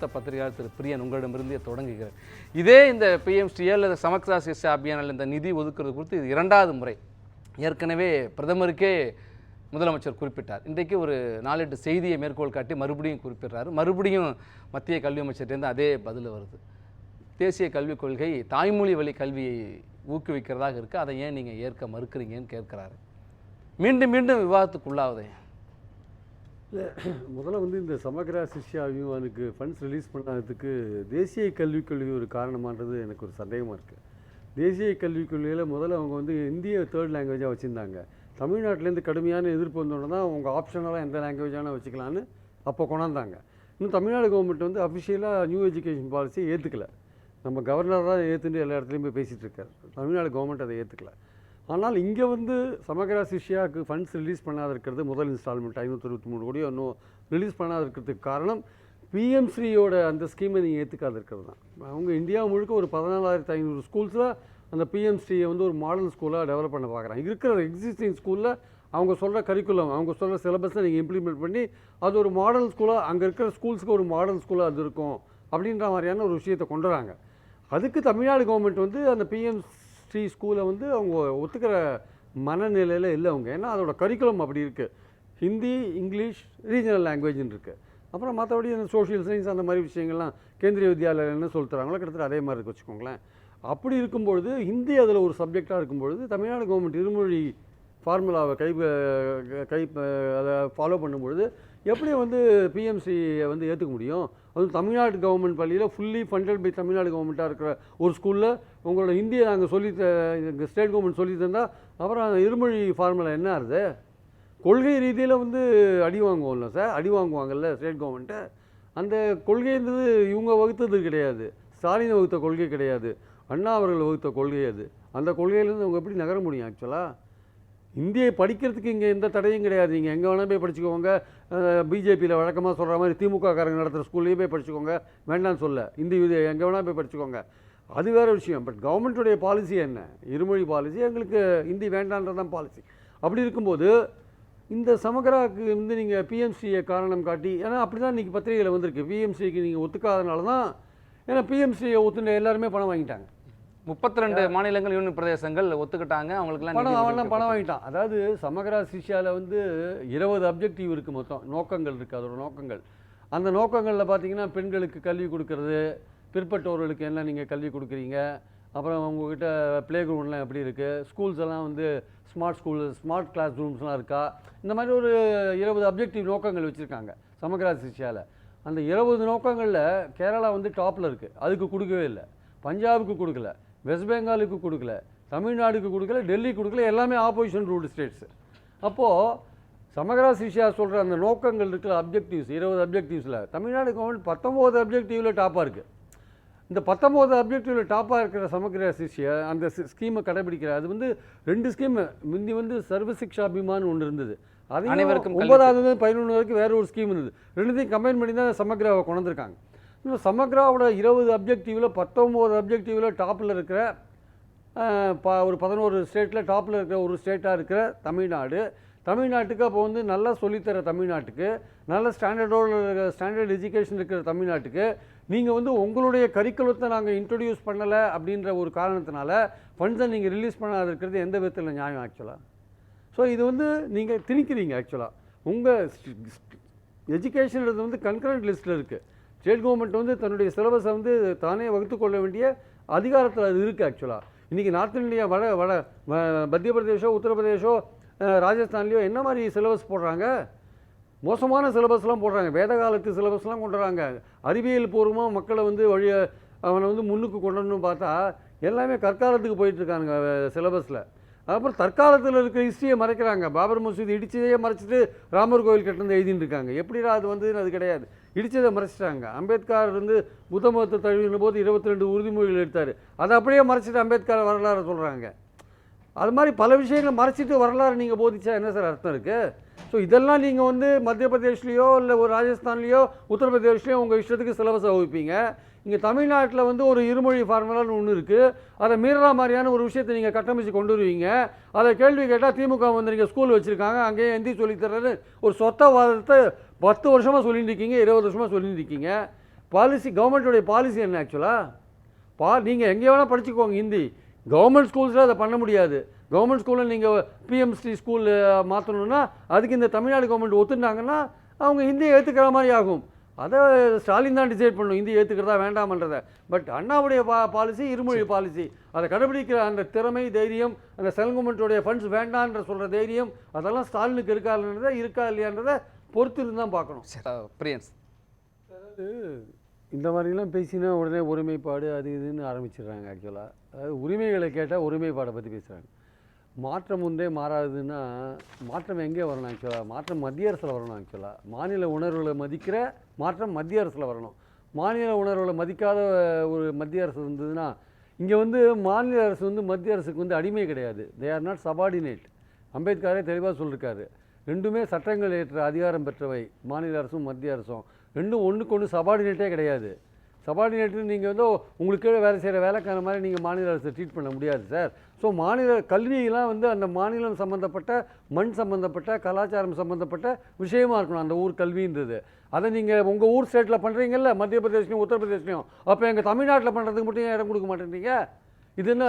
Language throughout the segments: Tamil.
மூத்த பத்திரிகையாளர் திரு பிரியன் உங்களிடமிருந்தே தொடங்குகிறேன். இதே இந்த பிஎம்ஸ்டிஎல் அல்லது சமக்சா அபியானில் இந்த நிதி ஒதுக்குறது குறித்து இது இரண்டாவது முறை. ஏற்கனவே பிரதமருக்கே முதலமைச்சர் குறிப்பிட்டார். இன்றைக்கு ஒரு நாலெட்டு செய்தியை மேற்கோள் காட்டி மறுபடியும் குறிப்பிடுறாரு. மறுபடியும் மத்திய கல்வி அமைச்சர்லேருந்து அதே பதில் வருது. தேசிய கல்விக் கொள்கை தாய்மொழி வழி கல்வியை ஊக்குவிக்கிறதாக இருக்குது அதை ஏன் நீங்கள் ஏற்க மறுக்கிறீங்கன்னு கேட்குறாரு. மீண்டும் மீண்டும் விவாதத்துக்குள்ளாவதே. முதல்ல வந்து இந்த சமக்ரா சிஷ்யா அபிமானுக்கு ஃபண்ட்ஸ் ரிலீஸ் பண்ணாததுக்கு தேசிய கல்விக் கொள்கை ஒரு காரணமானது எனக்கு ஒரு சந்தேகமாக இருக்குது தேசிய கல்விக் கொள்கையில் முதல்ல அவங்க வந்து இந்திய தேர்ட் லாங்குவேஜாக வச்சுருந்தாங்க. தமிழ்நாட்டிலேருந்து கடுமையான எதிர்ப்பு வந்தோடனே தான் அவங்க ஆப்ஷனலாக எந்த லாங்குவேஜான வச்சுக்கலான்னு அப்போ கொண்டாந்தாங்க. இன்னும் தமிழ்நாடு கவர்மெண்ட் வந்து அஃபிஷியலாக நியூ எஜுகேஷன் பாலிசியை ஏற்றுக்கல நம்ம கவர்னர் தான் ஏற்றுட்டு எல்லா இடத்துலையும் போய் பேசிகிட்டு இருக்காரு. தமிழ்நாடு கவர்மெண்ட் அதை ஏற்றுக்கல ஆனால் இங்கே வந்து சமகரா சிஷ்யாவுக்கு ஃபண்ட்ஸ் ரிலீஸ் பண்ணாத இருக்கிறது முதல் இன்ஸ்டால்மெண்ட் ஐநூற்றி இருபத்தி மூணு கோடியோ இன்னும் ரிலீஸ் பண்ணாத இருக்கிறதுக்கு காரணம் பிஎம்ஸ்ரீயோட அந்த ஸ்கீமை நீங்கள் ஏற்றுக்காத இருக்கிறது தான். அவங்க இந்தியா முழுக்க ஒரு பதினாலாயிரத்து ஐநூறு ஸ்கூல்ஸில் அந்த பிஎம்ஸ்ரீயை வந்து ஒரு மாடல் ஸ்கூலாக டெவலப் பண்ண பார்க்குறாங்க. இருக்கிற எக்ஸிஸ்டிங் ஸ்கூலில் அவங்க சொல்கிற கரிக்குலம் அவங்க சொல்கிற சிலபஸை நீங்கள் இம்ப்ளிமெண்ட் பண்ணி அது ஒரு மாடல் ஸ்கூலாக அங்கே இருக்கிற ஸ்கூல்ஸுக்கு ஒரு மாடல் ஸ்கூலாக அது இருக்கும் அப்படின்ற மாதிரியான ஒரு விஷயத்தை கொண்டு வராங்க. அதுக்கு தமிழ்நாடு கவர்மெண்ட் வந்து அந்த பிஎம் ஸ்ரீ ஸ்கூலை வந்து அவங்க ஒத்துக்கிற மனநிலையில் இல்லை அவங்க. ஏன்னா அதோட கரிக்குலம் அப்படி இருக்குது ஹிந்தி இங்கிலீஷ் ரீஜனல் லாங்குவேஜ்னு இருக்குது அப்புறம் மற்றபடி இந்த சோஷியல் சயின்ஸ் அந்த மாதிரி விஷயங்கள்லாம் கேந்திரிய வித்யாலயம் என்ன சொல்லுறாங்களோ கிட்டத்தட்ட அதே மாதிரி இருக்கு வச்சுக்கோங்களேன். அப்படி இருக்கும்பொழுது ஹிந்தி அதில் ஒரு சப்ஜெக்டாக இருக்கும்பொழுது தமிழ்நாடு கவர்மெண்ட் இருமொழி ஃபார்முலாவை கை கை அதை ஃபாலோ பண்ணும்பொழுது எப்படி வந்து பிஎம்சியை வந்து ஏற்றுக்க முடியும்? அதுவும் தமிழ்நாடு கவர்மெண்ட் பள்ளியில் ஃபுல்லி ஃபண்டட் பை தமிழ்நாடு கவர்மெண்ட்டாக இருக்கிற ஒரு ஸ்கூலில் உங்களோட ஹிந்தியை நாங்கள் சொல்லி ஸ்டேட் கவர்மெண்ட் சொல்லி தந்தால் அப்புறம் அந்த இருமொழி ஃபார்முலா என்ன ஆகுது கொள்கை ரீதியில் வந்து அடி வாங்குவோம்ல சார் அடி வாங்குவாங்கல்ல ஸ்டேட் கவர்மெண்ட்டு அந்த கொள்கைன்றது இவங்க வகுத்தது கிடையாது. ஸ்டாலின் வகுத்த கொள்கை கிடையாது. அண்ணா அவர்கள் வகுத்த கொள்கை அது. அந்த கொள்கையிலேருந்து அவங்க எப்படி நகர முடியும் ஆக்சுவலாக இந்தியை படிக்கிறதுக்கு இங்கே எந்த தடையும் கிடையாது. நீங்கள் எங்கே வேணால் போய் படிச்சுக்கோங்க. பிஜேபியில் வழக்கமாக சொல்கிற மாதிரி திமுக காரங்க நடத்துகிற ஸ்கூல்லேயே போய் படிச்சுக்கோங்க. வேண்டாம்னு சொல்ல. இந்தி இது எங்கே வேணால் போய் படிச்சுக்கோங்க. அது வேறு விஷயம். பட் கவர்மெண்ட்டுடைய பாலிசி என்ன? இருமொழி பாலிசி எங்களுக்கு ஹிந்தி வேண்டான்றதான் பாலிசி அப்படி இருக்கும்போது இந்த சமகராக்கு வந்து நீங்கள் பிஎம்சியை காரணம் காட்டி ஏன்னா அப்படி தான் இன்றைக்கி பத்திரிகையில் வந்திருக்கு. பிஎம்சிக்கு நீங்கள் ஒத்துக்காதனால தான் ஏன்னா பிஎம்சியை ஒத்துன எல்லாருமே பணம் வாங்கிட்டாங்க. முப்பத்தி ரெண்டு மாநிலங்கள் யூனியன் பிரதேசங்கள் ஒத்துக்கிட்டாங்க. அவங்களுக்குலாம் பணம் அவன்லாம் பணம். வாங்கிட்டான். அதாவது சமகரா சிஷ்யாவில் வந்து இருபது அப்ஜெக்டிவ் இருக்குது மொத்தம். நோக்கங்கள் இருக்குது அதோட நோக்கங்கள். அந்த நோக்கங்களில் பார்த்தீங்கன்னா பெண்களுக்கு கல்வி கொடுக்கறது பிற்பட்டோர்களுக்கு என்ன நீங்கள் கல்வி கொடுக்குறீங்க? அப்புறம் உங்ககிட்ட ப்ளே கிரவுண்ட்லாம் எப்படி இருக்குது ஸ்கூல்ஸ் எல்லாம் வந்து ஸ்மார்ட் ஸ்கூல் ஸ்மார்ட் கிளாஸ் ரூம்ஸ்லாம் இருக்கா? இந்த மாதிரி ஒரு இருபது அப்ஜெக்டிவ் நோக்கங்கள் வச்சுருக்காங்க சமகரா சிஷ்யாவில் அந்த இருபது நோக்கங்களில் கேரளா வந்து டாப்பில் இருக்குது அதுக்கு கொடுக்கவே இல்லை. பஞ்சாபுக்கு கொடுக்கல. வெஸ்ட் பெங்காலுக்கு கொடுக்கல தமிழ்நாடுக்கு கொடுக்கல டெல்லி கொடுக்கல எல்லாமே ஆப்போசிஷன் ரூல்டு ஸ்டேட்ஸு அப்போது சமகரா சிஷ்யா சொல்கிற அந்த நோக்கங்கள் இருக்கிற அப்ஜெக்டிவ்ஸ் இருபது அப்ஜெக்டிவ்ஸில் தமிழ்நாடு கவர்மெண்ட் பத்தொம்போது அப்ஜெக்டிவில் டாப்பாக இருக்குது இந்த பத்தொம்போது அப்ஜெக்டிவில் டாப்பாக இருக்கிற சமக்கிர சிஷ்யா அந்த ஸ்கீமை கடைபிடிக்கிற அது வந்து ரெண்டு ஸ்கீம் முந்தி வந்து சர்வ சிக்ஷா அபிமான் ஒன்று இருந்தது. அதையும் அனைவருக்கும் ஒன்பதாவது பதினொன்று வரைக்கும் வேற ஒரு ஸ்கீம் இருந்தது. ரெண்டுத்தையும் கம்பைன் பண்ணி தான் சமக்ராவை கொண்டு வந்திருக்காங்க. இன்னும் சமக்ராவோட இருபது அப்ஜெக்டிவில் பத்தொம்போது அப்ஜெக்டிவில் டாப்பில் இருக்கிற ப ஒரு பதினோரு ஸ்டேட்டில் டாப்பில் இருக்கிற ஒரு ஸ்டேட்டாக இருக்கிற தமிழ்நாடு. தமிழ்நாட்டுக்கு அப்போ வந்து நல்லா சொல்லித்தர தமிழ்நாட்டுக்கு நல்ல ஸ்டாண்டர்டோட ஸ்டாண்டர்ட் எஜுகேஷன் இருக்கிற தமிழ்நாட்டுக்கு நீங்கள் வந்து உங்களுடைய கரிக்குலத்தை நாங்கள் இன்ட்ரடியூஸ் பண்ணலை அப்படின்ற ஒரு காரணத்தினால ஃபண்ட்ஸை நீங்கள் ரிலீஸ் பண்ணாத இருக்கிறது எந்த விதத்தில் நியாயம் ஆக்சுவலாக ஸோ இது வந்து நீங்கள் திணிக்கிறீங்க ஆக்சுவலாக உங்கள் எஜுகேஷன்றது வந்து கன்கரண்ட் லிஸ்ட்டில் இருக்குது ஸ்டேட் கவர்மெண்ட் வந்து தன்னுடைய சிலபஸை வந்து தானே வகுத்து கொள்ள வேண்டிய அதிகாரத்தில் அது இருக்குது ஆக்சுவலாக இன்றைக்கி நார்த் இந்தியா வட வட மத்திய பிரதேஷோ உத்தரப்பிரதேஷோ ராஜஸ்தான்லேயோ என்ன மாதிரி சிலபஸ் போடுறாங்க? மோசமான சிலபஸ்லாம் போடுறாங்க. வேத காலத்து சிலபஸ்லாம் கொண்டு வராங்க அறிவியல் பூர்வமாக மக்களை வந்து வழிய அவனை வந்து முன்னுக்கு கொண்டு வரணும்னு பார்த்தா எல்லாமே கற்காலத்துக்கு போயிட்டுருக்கானுங்க சிலபஸில். அப்புறம் தற்காலத்தில் இருக்கிற ஹிஸ்ட்ரியை மறைக்கிறாங்க. பாபர் மசூதி இடிச்சதையே மறைச்சிட்டு ராமர் கோவில் கட்டினது எழுதின்னு இருக்காங்க. எப்படிடா அது வந்து அது கிடையாது. இடிச்சதை மறைச்சிட்டாங்க. அம்பேத்கர் வந்து புத்த மதத்தை தழுவின போது இருபத்தி ரெண்டு உறுதிமொழிகள் எடுத்தார். அதை அப்படியே மறைச்சிட்டு அம்பேத்கர் வரலாறு சொல்கிறாங்க அது மாதிரி பல விஷயங்களை மறைச்சிட்டு வரலாறு நீங்கள் போதிச்சா என்ன சார் அர்த்தம் இருக்குது ஸோ இதெல்லாம் நீங்கள் வந்து மத்திய பிரதேஷ்லேயோ இல்லை ஒரு ராஜஸ்தான்லேயோ உத்தரப்பிரதேஷ்லேயோ உங்கள் இஷ்டத்துக்கு சிலபஸை வகுப்பீங்க. இங்கே தமிழ்நாட்டில் வந்து ஒரு இருமொழி ஃபார்முலான்னு ஒன்று இருக்குது அதை மீறா மாதிரியான ஒரு விஷயத்தை நீங்கள் கட்டமைச்சு கொண்டு வருவீங்க. அதை கேள்வி கேட்டால் திமுக வந்து நீங்கள் ஸ்கூல் வச்சுருக்காங்க அங்கேயே ஹிந்தி சொல்லித் ஒரு சொத்தவாதத்தை பத்து வருஷமாக சொல்லிட்டு இருக்கீங்க இருபது வருஷமாக சொல்லிட்டு இருக்கீங்க. பாலிசி கவர்மெண்ட்டுடைய பாலிசி என்ன ஆக்சுவலாக பா நீங்கள் எங்கே வேணால் படிச்சுக்கோங்க ஹிந்தி. கவர்மெண்ட் ஸ்கூல்ஸில் அதை பண்ண முடியாது. கவர்மெண்ட் ஸ்கூலில் நீங்கள் பிஎம்சி ஸ்கூல் மாற்றணுன்னா அதுக்கு இந்த தமிழ்நாடு கவர்மெண்ட் ஒத்துட்டாங்கன்னா அவங்க ஹிந்தியை ஏற்றுக்கிற மாதிரி ஆகும். அதை ஸ்டாலின் தான் டிசைட் பண்ணணும். ஹிந்தி ஏற்றுக்கிறதா வேண்டாமன்றதை. பட் அண்ணாவுடைய பா பாலிசி இருமொழி பாலிசி அதை கடைபிடிக்கிற அந்த திறமை தைரியம் அந்த சென்ட்ரல் கவர்மெண்ட்டுடைய ஃபண்ட்ஸ் வேண்டான்ற சொல்கிற தைரியம் அதெல்லாம் ஸ்டாலினுக்கு இருக்கான்றதை இருக்கா இல்லையான்றதை பொறுத்து இருந்து தான் பார்க்கணும். பிரியன்ஸ் அதாவது இந்த மாதிரிலாம் பேசினா உடனே ஒருமைப்பாடு அது இதுன்னு ஆரம்பிச்சிடுறாங்க ஆக்சுவலாக அதாவது உரிமைகளை கேட்டால் உரிமைப்பாடை பற்றி பேசுகிறாங்க மாற்றம் ஒன்றே மாறாதுன்னா மாற்றம் எங்கே வரணும் ஆக்சுவலாக மாற்றம் மத்திய அரசில் வரணும் ஆக்சுவலாக மாநில உணர்வுகளை மதிக்கிற மாற்றம் மத்திய அரசில் வரணும். மாநில உணர்வுகளை மதிக்காத ஒரு மத்திய அரசு இருந்ததுன்னா இங்கே வந்து மாநில அரசு வந்து மத்திய அரசுக்கு வந்து அடிமை கிடையாது. தே ஆர் நாட் சபார்டினேட் அம்பேத்கரே தெளிவாக சொல்லியிருக்காரு ரெண்டுமே சட்டங்கள் ஏற்ற அதிகாரம் பெற்றவை. மாநில அரசும் மத்திய அரசும். ரெண்டும் ஒன்றுக்கு ஒன்று சபார்டினேட்டே கிடையாது. சபார்டினேட்டு நீங்கள் வந்து உங்களுக்கு வேலை செய்கிற வேலைக்கான மாதிரி நீங்கள் மாநில அரசு ட்ரீட் பண்ண முடியாது சார் ஸோ மாநில கல்வியெல்லாம் வந்து அந்த மாநிலம் சம்மந்தப்பட்ட மண் சம்மந்தப்பட்ட கலாச்சாரம் சம்மந்தப்பட்ட விஷயமா இருக்கணும் அந்த ஊர் கல்வின்றது. அதை நீங்கள் உங்கள் ஊர் ஸ்டேட்டில் பண்ணுறீங்கல்ல மத்திய பிரதேஷ்லையும் உத்தரப்பிரதேஷ்லையும் அப்போ எங்கள் தமிழ்நாட்டில் பண்ணுறதுக்கு மட்டும் ஏன் இடம் கொடுக்க மாட்டேன்றீங்க? இது என்ன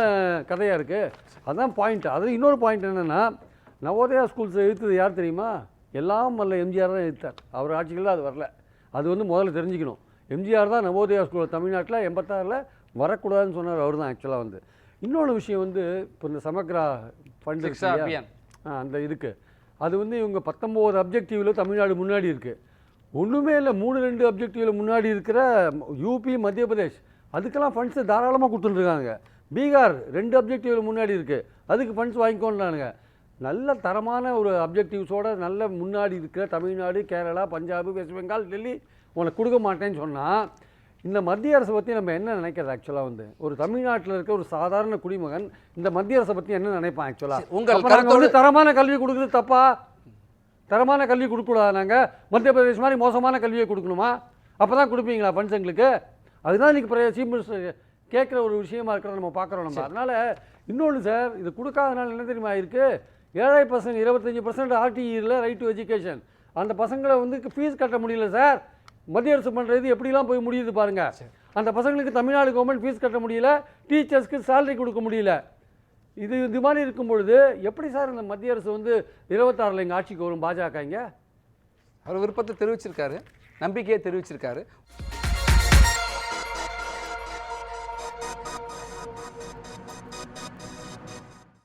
கதையாக இருக்குது அதுதான் பாயிண்ட் அது இன்னொரு பாயிண்ட் என்னென்னா நவோதயா ஸ்கூல்ஸை எதிர்த்தது யார் தெரியுமா? எல்லாம் வரல எம்ஜிஆர் தான் எழுத்தார் அவர் ஆட்சிகளில் அது வரல. அது வந்து முதல்ல தெரிஞ்சுக்கணும். எம்ஜிஆர் தான் நவோதயா ஸ்கூல் தமிழ்நாட்டில் எண்பத்தாறில் வரக்கூடாதுன்னு சொன்னார் அவர் தான் ஆக்சுவலாக வந்து. இன்னொன்று விஷயம் வந்து இப்போ இந்த சமக்ரா ஃபண்ட் அந்த இதுக்கு. அது வந்து இவங்க பத்தொம்போது அப்ஜெக்டிவில் தமிழ்நாடு முன்னாடி இருக்குது ஒன்றுமே இல்லை மூணு ரெண்டு அப்ஜெக்டிவில் முன்னாடி இருக்கிற யூபி மத்திய பிரதேஷ். அதுக்கெல்லாம் ஃபண்ட்ஸு தாராளமாக கொடுத்துட்டுருக்காங்க. பீகார் ரெண்டு அப்ஜெக்டிவில் முன்னாடி இருக்குது அதுக்கு ஃபண்ட்ஸ் வாங்கிக்கோன்றானுங்க. நல்ல தரமான ஒரு அப்ஜெக்டிவ்ஸோட நல்ல முன்னாடி இருக்கிற தமிழ்நாடு கேரளா பஞ்சாப் வெஸ்ட் பெங்கால் டெல்லி உனக்கு கொடுக்க மாட்டேன்னு சொன்னால் இந்த மத்திய அரசை பற்றி நம்ம என்ன நினைக்கிறது ஆக்சுவலாக வந்து? ஒரு தமிழ்நாட்டில் இருக்க ஒரு சாதாரண குடிமகன் இந்த மத்திய அரசை பற்றி என்ன நினைப்பான் ஆக்சுவலாக உங்கள் உங்கள் வந்து தரமான கல்வி கொடுக்குறது தப்பா? தரமான கல்வி கொடுக்கக்கூடாது நாங்கள் மத்திய பிரதேஷ் மாதிரி மோசமான கல்வியை கொடுக்கணுமா? அப்போ தான் கொடுப்பீங்களா ஃபண்ட்ஸ் எங்களுக்கு? அதுதான் இன்றைக்கி சீஃப் மினிஸ்டர் கேட்குற ஒரு விஷயமா இருக்கிறத நம்ம பார்க்குறோம் நம்ம. அதனால் இன்னொன்று சார் இது கொடுக்காதனால என்ன தெரியுமா இருக்கு ஏழை பசங்க இருபத்தஞ்சி பர்சன்ட் ஆர்டிஇயில் ரைட் டு எஜுகேஷன் அந்த பசங்களை வந்து ஃபீஸ் கட்ட முடியல சார். மத்திய அரசு பண்ணுறது எப்படிலாம் போய் முடியுது பாருங்க. அந்த பசங்களுக்கு தமிழ்நாடு கவர்மெண்ட் ஃபீஸ் கட்ட முடியல டீச்சர்ஸ்க்கு சேலரி கொடுக்க முடியல. இது இது மாதிரி இருக்கும் பொழுது எப்படி சார் இந்த மத்திய அரசு வந்து இருபத்தாறில் எங்கள் ஆட்சிக்கு வரும் பாஜக இங்க? அவர் விருப்பத்தை தெரிவிச்சிருக்காரு நம்பிக்கையை தெரிவிச்சிருக்காரு.